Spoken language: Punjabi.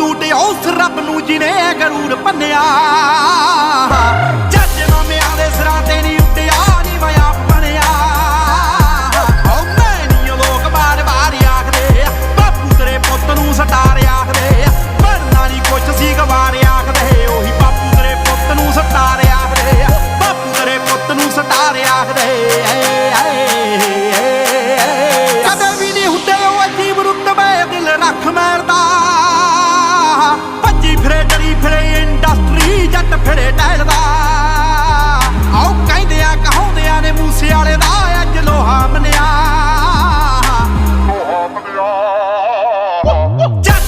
ਫੌਜੀ ਨੇ ਗਰੂਰ ਭੰਨਿਆ ਜੱਜ ਮਾਮਿਆਂ ਦੇ ਸਿਰਾਂ ਤੇ ਨਹੀਂ ਉੱਡਿਆ ਨਹੀਂ ਮੈਂ ਆਪ ਬਣਿਆ। ਓ ਮੈਂ ਨਹੀਂ ਲੋਕ ਬਾਰ ਬਾਰ ਆਖਦੇ ਬਾਪੂ ਤੇਰੇ ਪੁੱਤ ਨੂੰ ਸਟਾਰ ਆਖਦੇ ਮਰਨਾ ਨਹੀਂ ਕੁਛ ਸੀ ਗਵਾਰ ਆਖਦੇ, ਉਹੀ ਬਾਪੂ ਤੇਰੇ ਪੁੱਤ ਨੂੰ ਸਟਾਰ ਆਖਦੇ ਬਾਪੂ ਤੇਰੇ ਪੁੱਤ ਨੂੰ ਸਟਾਰ ਆਖਦੇ 어. 자!